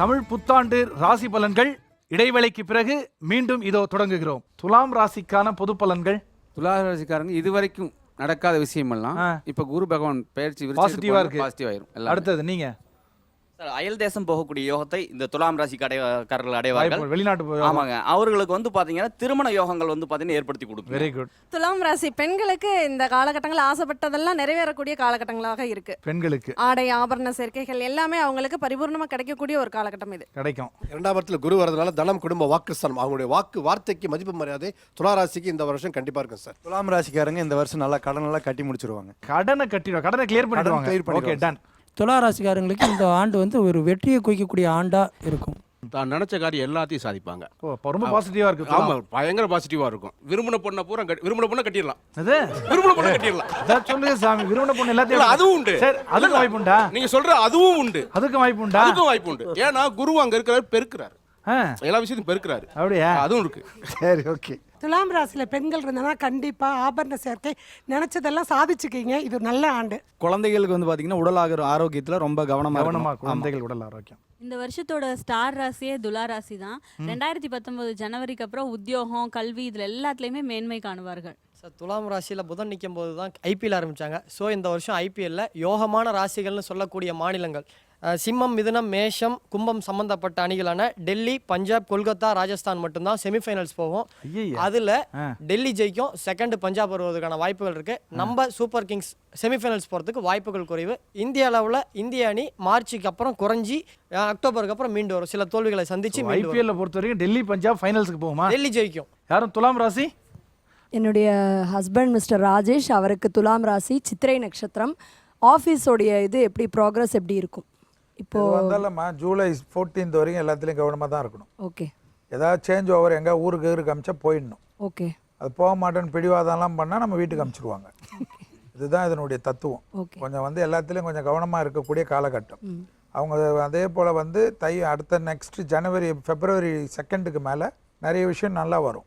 தமிழ் புத்தாண்டு ராசி பலன்கள் இடைவேளைக்கு பிறகு மீண்டும் இதோ தொடங்குகிறோம். துலாம் ராசிக்கான பொது பலன்கள்? துளாராசிக்காரங்க இதுவரைக்கும் நடக்காத விஷயமெல்லாம். இப்ப குரு பகவான் பயிற்சி பாசிட்டிவா இருக்கு. பாசிட்டிவ் ஆயிரும். அடுத்தது நீங்க. அயல் தேசம் போகக்கூடிய யோகத்தை இந்த துலாம் ராசிக்கு அடைவார்கள். அடைவார்கள் வெளிநாட்டு ஆமாங்க. அவர்களுக்கு வந்து பாத்தீங்கன்னா திருமண யோகங்கள் வந்து பாத்தீங்கன்னா ஏற்படுத்தி கொடுக்கும் வெரி குட் துலாம் ராசி பெண்களுக்கு இந்த காலகட்டங்கள் ஆசைப்பட்டதெல்லாம் நிறைவேறக்கூடிய காலகட்டங்களாக இருக்கு. பெண்களுக்கு. ஆடை ஆபரண சேர்க்கைகள் எல்லாமே அவங்களுக்கு பரிபூர்ணமா கிடைக்கக்கூடிய ஒரு காலகட்டம் இது. கிடைக்கும். இரண்டாம் இடத்துல குரு வரதுனால தனம் குடும்ப வாக்குஸ்தானம் அவங்களுடைய வாக்கு வார்த்தைக்கு மதிப்பு மரியாதை துளாராசிக்கு இந்த வருஷம் கண்டிப்பா இருக்கும் சார். துலாம் ராசிக்காரங்க இந்த வருஷம் நல்லா கடன் எல்லாம் கட்டி முடிச்சிருவாங்க. கடனை கட்டிடுவோம் கடனை கிளியர் பண்ணிடுவாங்க. clear okay. டன் துலா ராசிக்காரங்களுக்கு இந்த ஆண்டு வந்து ஒரு வெற்றியை குவிக்கக்கூடிய ஆண்டா இருக்கும். தான் நினைச்ச காரியம் எல்லாத்தையும் சாதிப்பாங்க. ஓ அப்ப ரொம்ப பாசிட்டிவா இருக்கு ஆமா துலாம். பயங்கர பாசிட்டிவா இருக்கும். விரும்பின பொண்ணை பூரா கட்டி- விரும்பின பொண்ணை கட்டிடலாம். அது விரும்பின பொண்ணை கட்டிடலாம். அதான் சொல்லுங்க சாமி விரும்பின பொண்ணு எல்லாத்தையும் அதுவும் உண்டு. சரி அதுக்கு வாய்ப்புண்டா நீங்க சொல்ற அதுவும் உண்டு. அதுக்கு வாய்ப்புண்டா அதுக்கும் வாய்ப்பு உண்டு. ஏன்னா குரு அங்க இருக்கிறாரு பெருக்கிறாரு. எல்லா விஷயத்தையும் பெருக்கிறாரு. அப்படியா? அதுவும் இருக்கு. சரி ஓகே. துலாம் ராசியில பெண்கள் இருந்தாங்கன்னா கண்டிப்பா ஆபரண சேர்க்கை நினைச்சதெல்லாம் சாதிச்சுக்கீங்க. இது நல்ல ஆண்டு. குழந்தைகளுக்கு வந்து பாத்தீங்கன்னா உடல் ஆகிற ஆரோக்கியத்துல ரொம்ப கவனமா கவனமா இருக்கணும். ஆமா. குழந்தைகள் உடல் ஆரோக்கியம். இந்த வருஷத்தோட ஸ்டார் ராசியே துலா ராசி தான். ரெண்டாயிரத்தி பத்தொன்பது ஜனவரிக்கு அப்புறம் உத்தியோகம் கல்வி இதுல எல்லாத்துலயுமே மேன்மை காணுவார்கள். சார் துலாம் ராசியில் புதன் நிற்கும் போது தான் ஐபிஎல் ஆரம்பித்தாங்க ஸோ இந்த வருஷம் ஐபிஎல்ல யோகமான ராசிகள்னு சொல்லக்கூடிய மாநிலங்கள். சிம்மம் மிதுனம் மேஷம் கும்பம் சம்பந்தப்பட்ட அணிகளான டெல்லி பஞ்சாப் கொல்கத்தா ராஜஸ்தான் மட்டும்தான் செமிஃபைனல்ஸ் போகும். ஐயையே. அதில். டெல்லி ஜெயிக்கும். செகண்ட் பஞ்சாப் வருவதற்கான வாய்ப்புகள் இருக்கு. நம்ம சூப்பர் கிங்ஸ் செமிஃபைனல்ஸ் போகிறதுக்கு வாய்ப்புகள் குறைவு. இந்திய அளவில் இந்திய அணி மார்ச்சுக்கு அப்புறம் குறைஞ்சி அக்டோபருக்கு அப்புறம் மீண்டு வரும். சில தோல்விகளை சந்திச்சு. ஐபிஎல்ல பொறுத்த வரைக்கும் டெல்லி பஞ்சாப் ஃபைனல்ஸ்க்கு போகுமா? டெல்லி ஜெயிக்கும். யாரும் துலாம் ராசி? என்னுடைய ஹஸ்பண்ட் மிஸ்டர் ராஜேஷ் அவருக்கு துலாம் ராசி சித்திரை நட்சத்திரம். ஆஃபீஸோடைய இது எப்படி ப்ராக்ரஸ் எப்படி இருக்கும்? இப்போ வந்தாலும்மா ஜூலை ஃபோர்டீன்த் வரைக்கும் எல்லாத்துலேயும் கவனமாக தான் இருக்கணும். ஓகே. ஏதாவது சேஞ்ச் ஓவர் எங்கே ஊருக்கு ஊருக்கு அமிச்சா போயிடணும். ஓகே. அது போக மாட்டேன்னு பிடிவாதம்லாம் பண்ணால் நம்ம வீட்டுக்கு அமுச்சிடுவாங்க இதுதான் இதனுடைய தத்துவம். கொஞ்சம் வந்து எல்லாத்துலேயும் கொஞ்சம் கவனமாக இருக்கக்கூடிய காலகட்டம். அவங்க அதே போல் வந்து தை அடுத்த நெக்ஸ்ட் ஜனவரி பிப்ரவரி செகண்டுக்கு மேலே நிறைய விஷயம் நல்லா வரும்.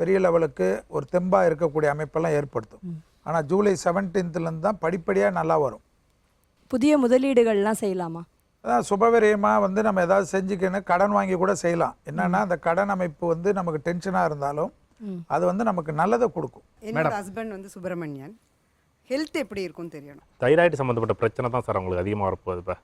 பெரிய லெவலுக்கு ஒரு தெம்பாக இருக்கக்கூடிய அமைப்பெல்லாம் ஏற்படுத்தும். ஆனால் ஜூலை செவன்டீன்த்லேருந்து தான் படிப்படியாக நல்லா வரும். புதிய முதலீடுகள்லாம் செய்யலாமா? அதான் சுபவிரயமாக வந்து நம்ம ஏதாவது செஞ்சுக்கணும் கடன் வாங்கி கூட செய்யலாம். என்னன்னா அந்த கடன் அமைப்பு வந்து நமக்கு டென்ஷனாக இருந்தாலும் அது வந்து நமக்கு நல்லதை கொடுக்கும். என்னோட ஹஸ்பண்ட் வந்து சுப்பிரமணியன். ஹெல்த் எப்படி இருக்கும்னு தெரியணும். தைராய்டு சம்மந்தப்பட்ட பிரச்சனை தான் சார் அவங்களுக்கு அதிகமாக வரப்போகுது இப்போ.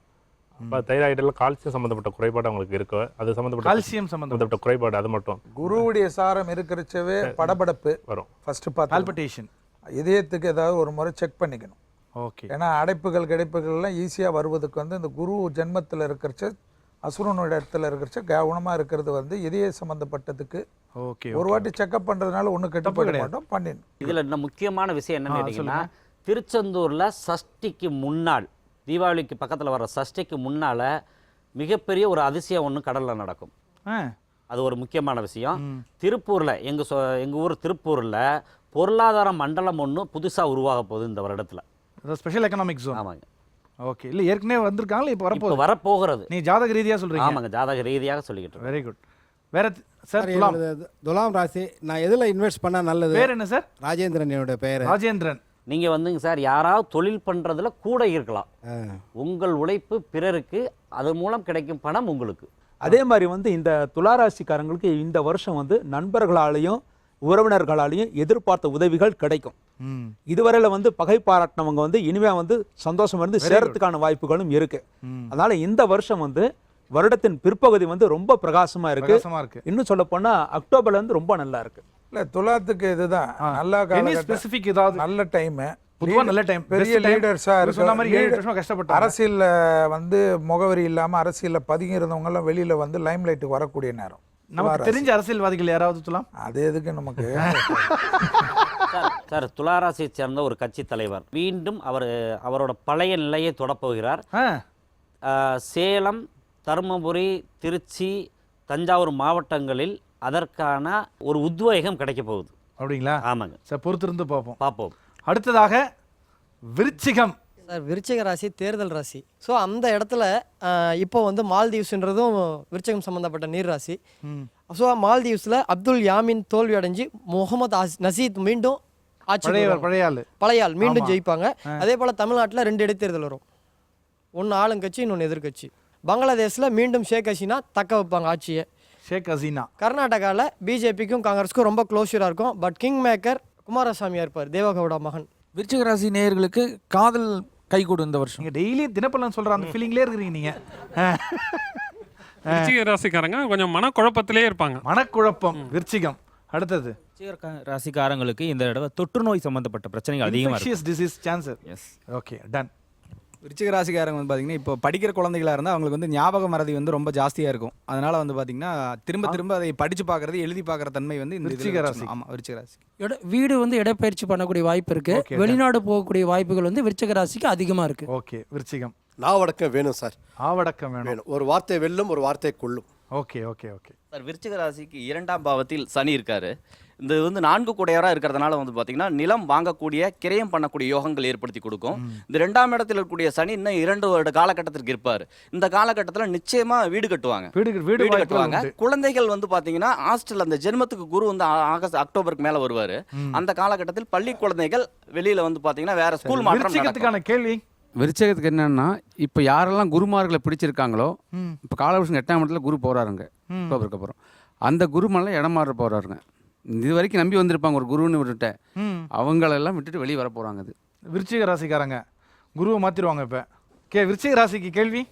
இப்போ தைராய்டில் கால்சியம் சம்மந்தப்பட்ட குறைபாடு அவங்களுக்கு இருக்கு. அது சம்மந்தப்பட்ட கால்சியம் சம்மந்தப்பட்ட குறைபாடு அது மட்டும். குருவுடைய சாரம் இருக்கிறச்சவே படபடப்பு. வரும். ஃபர்ஸ்ட் பார்த்து பால்பிட்டேஷன் இதயத்துக்கு ஏதாவது ஒரு முறை செக் பண்ணிக்கணும். ஓகே. ஏன்னா அடைப்புகள் கிடைப்புகள்லாம் ஈஸியாக வருவதுக்கு வந்து இந்த குரு ஜென்மத்தில் இருக்கிறச்ச அசுரனோட இடத்துல இருக்கிறச்ச கவனமாக இருக்கிறது வந்து இதய சம்மந்தப்பட்டதுக்கு ஓகே ஒரு வாட்டி செக்அப் பண்ணுறதுனால ஒன்றும் கெட்டு போயிட. மாட்டோம் பண்ணிடணும். இதுல இன்னும் முக்கியமான விஷயம் என்னன்னு கேட்டீங்கன்னா. திருச்செந்தூர்ல சஷ்டிக்கு முன்னாள் தீபாவளிக்கு பக்கத்துல வர சஷ்டிக்கு முன்னால மிகப்பெரிய ஒரு அதிசயம் ஒன்று கடல்ல நடக்கும். அது ஒரு முக்கியமான விஷயம். திருப்பூர்ல எங்க சொ எங்க ஊர் திருப்பூர்ல பொருளாதார மண்டலம் ஒன்று புதுசா உருவாக போகுது இந்த வருடத்துல. அதாவது ஸ்பெஷல் எக்கனாமிக் ஜோன் ஆமாங்க. ஓகே இல்ல ஏற்கனவே வந்திருக்காங்களா இப்போ இப்போ வரப்போகுது? வரப்போகிறது. நீ ஜாதக ரீதியா சொல்றீங்க. ஆமாங்க ஜாதக ரீதியாக சொல்லிக்கிட்டு. வெரி குட் வேற சார் துலாம். துலாம் ராசி நான் எதுல இன்வெஸ்ட் பண்ணா நல்லது? பேர் என்ன சார் ராஜேந்திரன் என்னோட பெயர். ராஜேந்திரன். நீங்க வந்துங்க சார் யாராவது தொழில் பண்றதுல கூட இருக்கலாம். உங்கள் உழைப்பு பிறருக்கு அது மூலம் கிடைக்கும் பணம் உங்களுக்கு. அதே மாதிரி வந்து இந்த துளாராசிக்காரங்களுக்கு இந்த வருஷம் வந்து நண்பர்களாலையும் உறவினர்களாலையும் எதிர்பார்த்த உதவிகள் கிடைக்கும். ம். இதுவரையில வந்து பகை பாராட்டினவங்க வந்து இனிமே வந்து சந்தோஷம் இருந்து சேரத்துக்கான வாய்ப்புகளும் இருக்கு. அதனால இந்த வருஷம் வந்து வருடத்தின் பிற்பகுதி வந்து ரொம்ப பிரகாசமா இருக்கு. பிரகாசமா இருக்கு. இன்னும் சொல்ல போனா அக்டோபர்ல இருந்து ரொம்ப நல்லா இருக்கு. இல்லை துலாத்துக்கு இதுதான். நல்ல ஸ்பெசிஃபிக் ஏதாவது நல்ல டைமு பொதுவா நல்ல டைம் பெரிய இருக்கு சொன்ன மாதிரி ஏழு வருஷமா கஷ்டப்பட்டாங்க. அரசியல்ல வந்து முகவரி இல்லாம அரசியல்ல பதுங்கி இருந்தவங்க எல்லாம் வெளியில வந்து லைம் லைட்டுக்கு வரக்கூடிய நேரம். நமக்கு தெரிஞ்ச அரசியல்வாதிகள் யாராவது துலாம்? அது எதுக்கு நமக்கு? சார் சார் துளாராசியை சேர்ந்த ஒரு கட்சி தலைவர். மீண்டும் அவர் அவரோட பழைய நிலையை தொடப்போகிறார் சேலம் தருமபுரி திருச்சி தஞ்சாவூர் மாவட்டங்களில் அதற்கான ஒரு உத்வேகம் கிடைக்க போகுது. அப்படிங்களா? ஆமாங்க. சார் பொறுத்திருந்து பார்ப்போம். பார்ப்போம். அடுத்ததாக விருச்சிகம். சார் விருச்சிக ராசி தேர்தல் ராசி. ஸோ அந்த இடத்துல இப்போ வந்து மால்தீவ்ஸ்ன்றதும் விருச்சகம் சம்மந்தப்பட்ட நீர் ராசி. ஸோ மால்தீவ்ஸில் அப்துல் யாமின் தோல்வி அடைஞ்சு முகமது ஆஸ் நசீத் மீண்டும் ஆட்சி பழைய வருவாங்க. பழைய ஆளு. பழைய ஆள் மீண்டும். ஜெயிப்பாங்க. அதே போல் தமிழ்நாட்டில் ரெண்டு இடைத்தேர்தல் வரும். ஒன்று ஆளுங்கட்சி இன்னொன்று எதிர்க்கட்சி பங்களாதேஷில் மீண்டும் ஷேக் ஹசீனா தக்க வைப்பாங்க ஆட்சியை. ஷேக் ஹசீனா. கர்நாடகாவில் பிஜேபிக்கும் காங்கிரஸுக்கும் ரொம்ப க்ளோஸராக இருக்கும். பட் கிங் மேக்கர் குமாரசாமியா இருப்பார் தேவகவுடா மகன். விருச்சிக ராசி நேயர்களுக்கு காதல் கைகூடும் இந்த வருஷம். நீங்க டெய்லி தினப்பலன் சொல்ற அந்த ஃபீலிங்லேயே இருக்கிறீங்க நீங்க. விருச்சிக ராசிக்காரங்க கொஞ்சம் மனக்குழப்பத்திலே இருப்பாங்க. மனக்குழப்பம் விருச்சிகம். அடுத்தது. ராசிக்காரங்களுக்கு இந்த தடவை தொற்று நோய் சம்பந்தப்பட்ட பிரச்சனைகள் infectious disease cancer yes okay done விருச்சிக ராசிக்காரங்க வந்து பார்த்தீங்கன்னா இப்போ படிக்கிற குழந்தைகளா இருந்தால் அவங்களுக்கு வந்து ஞாபக மறதி வந்து ரொம்ப ஜாஸ்தியாக இருக்கும். அதனால வந்து பார்த்தீங்கன்னா திரும்ப திரும்ப அதை படிச்சு பார்க்கறது எழுதி பார்க்குற தன்மை வந்து இந்த விருச்சிக ராசி. ஆமாம் விருச்சிக ராசி. வீடு வந்து இடப்பெயர்ச்சி பண்ணக்கூடிய வாய்ப்பு இருக்கு. Okay, வெளிநாடு போகக்கூடிய வாய்ப்புகள் வந்து விருச்சக ராசிக்கு அதிகமாக இருக்கு. ஓகே விருச்சிகம். நாவடக்கம் வேணும் சார். ஆவடக்கம் வேணும். வேணும். ஒரு வார்த்தை வெல்லும் ஒரு வார்த்தை கொள்ளும். Okay okay okay. சார் விருச்சிக ராசிக்கு இரண்டாம் பாவத்தில் சனி இருக்காரு. இந்த வந்து நான்கு குடையவராக இருக்கிறதுனால வந்து பார்த்தீங்கன்னா நிலம் வாங்கக்கூடிய கிரயம் பண்ணக்கூடிய யோகங்கள் ஏற்படுத்தி கொடுக்கும். இந்த ரெண்டாம் இடத்துல இருக்கக்கூடிய சனி இன்னும் இரண்டு வருட காலகட்டத்திற்கு இருப்பார். இந்த காலகட்டத்தில் நிச்சயமா வீடு கட்டுவாங்க. வீடு வீடு கட்டுவாங்க. குழந்தைகள் வந்து பாத்தீங்கன்னா ஹாஸ்டல் அந்த ஜென்மத்துக்கு குரு வந்து ஆகஸ்ட் அக்டோபருக்கு மேல வருவாரு. அந்த காலகட்டத்தில் பள்ளி குழந்தைகள் வெளியில வந்து பாத்தீங்கன்னா வேற ஸ்கூல். விருச்சிகத்துக்கான கேள்வி. விருச்சகத்துக்கு என்னன்னா இப்போ யாரெல்லாம் குருமார்களை பிடிச்சிருக்காங்களோ ம். இப்போ காலவருஷம் எட்டாம் இடத்துல குரு போகிறாருங்க. அக்டோபருக்கு அப்புறம். அந்த குரு மேலே இடம் மாற போகிறாருங்க இது வரைக்கும் நம்பி வந்திருப்பாங்க ஒரு குருன்னு விட்டுட்ட. அவங்களெல்லாம் விட்டுட்டு வெளியே வர போகிறாங்க அது. விருச்சிக ராசிக்காரங்க. குருவை மாத்திருவாங்க இப்ப. கே விருச்சிக ராசிக்கு கேள்வி?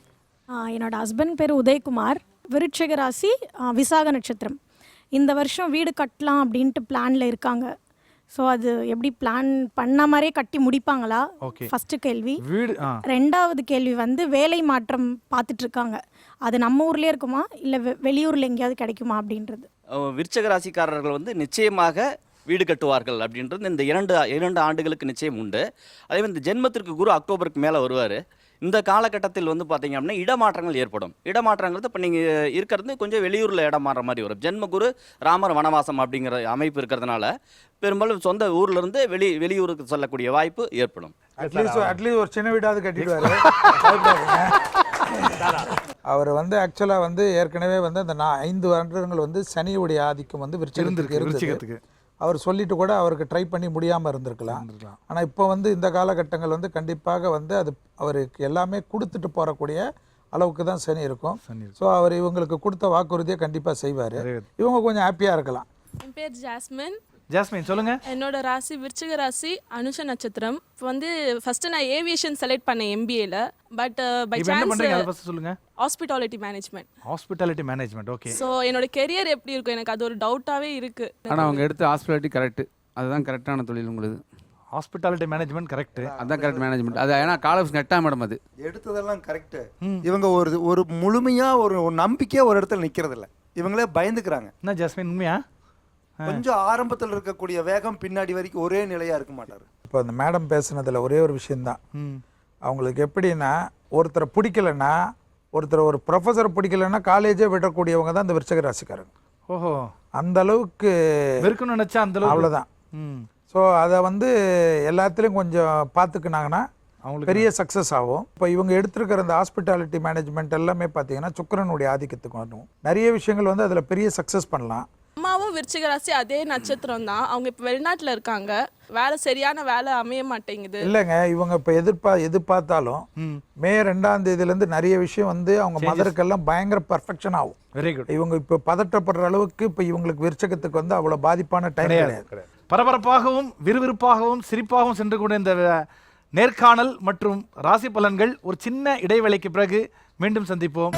என்னோட ஹஸ்பண்ட் பேர் உதயகுமார். விருட்சிக ராசி விசாக நட்சத்திரம். இந்த வருஷம் வீடு கட்டலாம் அப்படின்ட்டு பிளான்ல இருக்காங்க. ஸோ அது எப்படி பிளான் பண்ண மாதிரியே கட்டி முடிப்பாங்களா? ஓகே ஃபர்ஸ்ட் கேள்வி. வீடு ஆ. ரெண்டாவது கேள்வி வந்து வேலை மாற்றம் பார்த்துட்டு இருக்காங்க அது நம்ம ஊர்லயே இருக்குமா? இல்லை வெளியூர்ல எங்கேயாவது கிடைக்குமா அப்படின்றது? அஹ் விருச்சக ராசிக்காரர்கள் வந்து நிச்சயமாக வீடு கட்டுவார்கள் அப்படின்றது இந்த இரண்டு இரண்டு ஆண்டுகளுக்கு நிச்சயம் உண்டு. அதே மாதிரி இந்த ஜென்மத்திற்கு குரு அக்டோபருக்கு மேலே வருவார். இந்த காலகட்டத்தில் வந்து பார்த்தீங்க அப்படின்னா இடமாற்றங்கள் ஏற்படும். இடமாற்றங்கிறது இப்போ நீங்கள் இருக்கிறது கொஞ்சம் வெளியூரில் இடம் மாறுற மாதிரி வரும். ஜென்ம குரு ராமர் வனவாசம் அப்படிங்கிற அமைப்பு இருக்கிறதுனால பெரும்பாலும் சொந்த ஊர்ல இருந்து வெளி வெளியூருக்கு செல்லக்கூடிய வாய்ப்பு ஏற்படும். அட்லீஸ்ட் அட்லீஸ்ட் ஒரு சின்ன வீடாவது கட்டிடுவாரு. அவர் வந்து ஆக்சுவலாக வந்து ஏற்கனவே வந்து அந்த நான் ஐந்து வருடங்கள் வந்து சனியுடைய ஆதிக்கம் வந்து இருந்தது. விருச்சிகத்துக்கு. அவர் சொல்லிட்டு கூட அவருக்கு ட்ரை பண்ணி முடியாமல் இருந்திருக்கலாம் இருந்திருக்கலாம். ஆனால் இப்போ வந்து இந்த காலகட்டங்கள் வந்து கண்டிப்பாக வந்து அது அவருக்கு எல்லாமே கொடுத்துட்டு போகக்கூடிய அளவுக்கு தான் சனி இருக்கும். ஸோ அவர் இவங்களுக்கு கொடுத்த வாக்குறுதியை கண்டிப்பாக செய்வார். இவங்க கொஞ்சம் ஹாப்பியாக இருக்கலாம் என் பேர் ஜாஸ்மின் ஜாஸ்மின் சொல்லுங்க. என்னோட ராசி விருச்சிக ராசி அனுஷ நட்சத்திரம். இப்போ வந்து ஃபர்ஸ்ட் நான் ஏவியேஷன் செலக்ட் பண்ணேன் எம்பிஏல பட் பை சான்ஸ் சொல்லுங்க. Hospitality management hospitality management okay so என்னோட கெரியர் எப்படி இருக்கும்? எனக்கு அது ஒரு டவுட்டாகவே இருக்கு. ஆனால் அவங்க எடுத்த ஹாஸ்பிட்டாலிட்டி கரெக்ட் அதுதான் கரெக்டான தொழில் உங்களுக்கு ஹாஸ்பிட்டாலிட்டி மேனேஜ்மெண்ட் கரெக்ட் அதுதான் கரெக்ட் மேனேஜ்மெண்ட் அது ஏன்னா காலவருஷம் எட்டாம் இடம் அது. எடுத்ததெல்லாம் கரெக்டு இவங்க ஒரு ஒரு முழுமையா ஒரு ஒரு நம்பிக்கையா ஒரு இடத்துல நிக்கிறது இல்ல இவங்களே பயந்துக்கிறாங்க. என்ன ஜாஸ்மின் உண்மையா? கொஞ்சம் ஆரம்பத்தில் இருக்கக்கூடிய வேகம் பின்னாடி வரைக்கும் ஒரே நிலையா இருக்க மாட்டாரு. இப்போ அந்த மேடம் பேசுனதுல ஒரே ஒரு விஷயம்தான். அவங்களுக்கு எப்படின்னா ஒருத்தரை பிடிக்கலன்னா ஒருத்தர் ஒரு ப்ரொஃபஸர் பிடிக்கலன்னா காலேஜே விடக்கூடியவங்க தான் இந்த விருச்சக ராசிக்காரங்க. ஓஹோ. அந்த அளவுக்கு வெறுக்கணும்னு நினைச்சா அந்த அளவுக்கு. அவ்வளோதான் ஸோ அதை வந்து எல்லாத்துலேயும் கொஞ்சம் பார்த்துக்கினாங்கன்னா அவங்களுக்கு பெரிய சக்ஸஸ் ஆகும். இப்போ இவங்க எடுத்திருக்கிற இந்த ஹாஸ்பிட்டாலிட்டி மேனேஜ்மெண்ட் எல்லாமே பார்த்தீங்கன்னா சுக்கிரனுடைய ஆதிக்கத்துக்கு வரும் நிறைய விஷயங்கள் வந்து அதில் பெரிய சக்ஸஸ் பண்ணலாம். அம்மாவும் விருச்சிக ராசி அதே நட்சத்திரம் தான் அவங்க இப்போ வெளிநாட்டில் இருக்காங்க. வேலை சரியான வேலை அமைய மாட்டேங்குது. இல்லைங்க இவங்க இப்போ எதிர்பா எதிர்பார்த்தாலும் ம். ரெண்டாம் தேதியிலேருந்து நிறைய விஷயம் வந்து அவங்க மதருக்கெல்லாம் பயங்கர பர்ஃபெக்ஷன் ஆகும். வெரி குட் இவங்க இப்போ பதட்டப்படுற அளவுக்கு இப்போ இவங்களுக்கு விருச்சகத்துக்கு வந்து அவ்வளோ பாதிப்பான டைம் கிடையாது பரபரப்பாகவும் விறுவிறுப்பாகவும் சிரிப்பாகவும் சென்று கூட இந்த நேர்காணல் மற்றும் ராசி பலன்கள் ஒரு சின்ன இடைவேளைக்கு பிறகு மீண்டும் சந்திப்போம்.